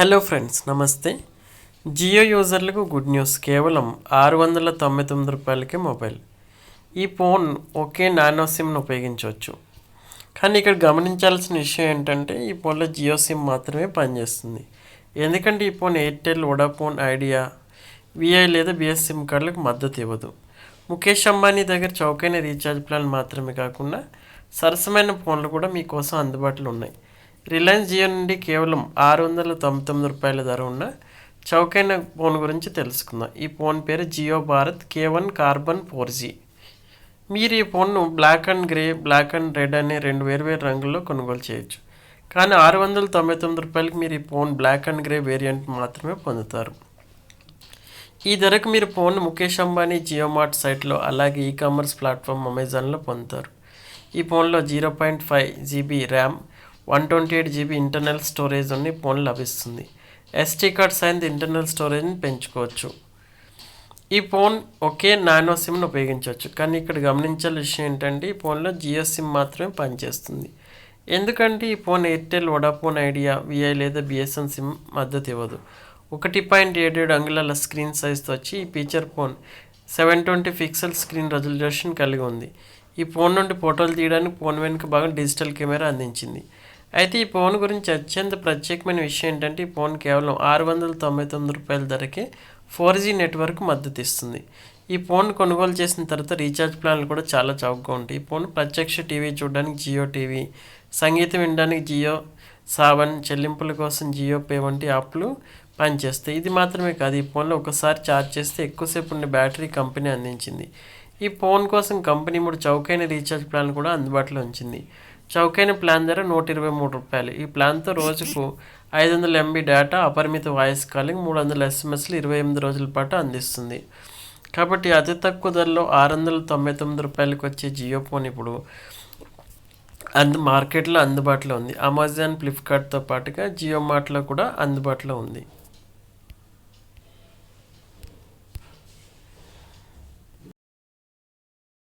Hello friends నమస్తే. జియో యూజర్లకు good news. కేవలం ఆరు వందల తొంభై తొమ్మిది రూపాయలకే మొబైల్. ఈ ఫోన్ ఒకే నానో సిమ్ను ఉపయోగించవచ్చు. కానీ ఇక్కడ గమనించాల్సిన విషయం ఏంటంటే ఈ ఫోన్లో జియో సిమ్ మాత్రమే పనిచేస్తుంది. ఎందుకంటే ఈ phone Airtel Vodafone Idea VI లేదా బిఎస్ సిమ్ కార్డులకు మద్దతు ఇవ్వదు. ముఖేష్ అంబానీ దగ్గర చౌకైన రీఛార్జ్ ప్లాన్ మాత్రమే కాకుండా సరసమైన ఫోన్లు కూడా మీకోసం అందుబాటులో ఉన్నాయి. రిలయన్స్ జియో నుండి కేవలం ఆరు వందల తొంభై తొమ్మిది రూపాయల ధర ఉన్న చౌకైన ఫోన్ గురించి తెలుసుకుందాం. ఈ ఫోన్ పేరు Jio Bharat K one Karbonn four G మీరు ఈ ఫోన్ను black and grey black and red అనే రెండు వేరువేరు రంగుల్లో కొనుగోలు చేయొచ్చు. కానీ ఆరు వందల తొంభై తొమ్మిది రూపాయలకి మీరు ఈ phone black and grey variant మాత్రమే పొందుతారు. ఈ ధరకు మీరు ఫోన్ ముఖేష్ అంబానీ జియో మార్ట్ సైట్లో అలాగే ఈ కామర్స్ ప్లాట్ఫామ్ అమెజాన్లో పొందుతారు. ఈ ఫోన్లో zero point five GB RAM one twenty eight GB internal storage ఉన్న ఫోన్ లభిస్తుంది. ఎస్టీ కార్డ్ సైన్స్ ఇంటర్నల్ స్టోరేజ్ని పెంచుకోవచ్చు. ఈ ఫోన్ ఒకే నానో సిమ్ను ఉపయోగించవచ్చు. కానీ ఇక్కడ గమనించాల్సిన విషయం ఏంటంటే ఈ ఫోన్లో జియో సిమ్ మాత్రమే పనిచేస్తుంది. ఎందుకంటే ఈ phone Airtel Vodafone Idea VI లేదా బిఎస్ఎన్ సిమ్ మద్దతు ఇవ్వదు. ఒకటి పాయింట్ ఏడు ఏడు అంగుళాల స్క్రీన్ సైజ్తో వచ్చి ఈ feature phone seven twenty pixel screen resolution కలిగి ఉంది. ఈ ఫోన్ నుండి ఫోటోలు తీయడానికి ఫోన్ వెనుక భాగం డిజిటల్ కెమెరా అందించింది. అయితే ఈ ఫోన్ గురించి అత్యంత ప్రత్యేకమైన విషయం ఏంటంటే ఈ ఫోన్ కేవలం ఆరు వందల తొంభై తొమ్మిది రూపాయల ధరకే ఫోర్ జీ నెట్వర్క్ మద్దతు ఇస్తుంది. ఈ ఫోన్ కొనుగోలు చేసిన తర్వాత రీఛార్జ్ ప్లాన్లు కూడా చాలా చౌకగా ఉంటాయి. ఈ ఫోన్ ప్రత్యక్ష టీవీ చూడడానికి జియో టీవీ సంగీతం వినడానికి జియో సావన్ చెల్లింపుల కోసం జియో పే వంటి యాప్లు పనిచేస్తాయి. ఇది మాత్రమే కాదు ఈ ఫోన్లో ఒకసారి ఛార్జ్ చేస్తే ఎక్కువసేపు ఉండే బ్యాటరీ కంపెనీ అందించింది. ఈ ఫోన్ కోసం కంపెనీ మూడు చౌకైన రీఛార్జ్ ప్లాన్ కూడా అందుబాటులో ఉంచింది. చౌకైన ప్లాన్ ధర నూట ఇరవై మూడు రూపాయలు. ఈ ప్లాన్తో రోజుకు ఐదు వందల ఎంబీ డేటా అపరిమిత వాయిస్ కాలింగ్ మూడు వందల ఎస్ఎంఎస్లు ఇరవై ఎనిమిది రోజుల పాటు అందిస్తుంది. కాబట్టి అతి తక్కువ ధరలో ఆరు వందల తొంభై తొమ్మిది రూపాయలకు వచ్చే జియో ఫోన్ ఇప్పుడు అందు మార్కెట్లో అందుబాటులో ఉంది. అమెజాన్ ఫ్లిప్కార్ట్తో పాటుగా జియో మార్ట్లో కూడా అందుబాటులో ఉంది.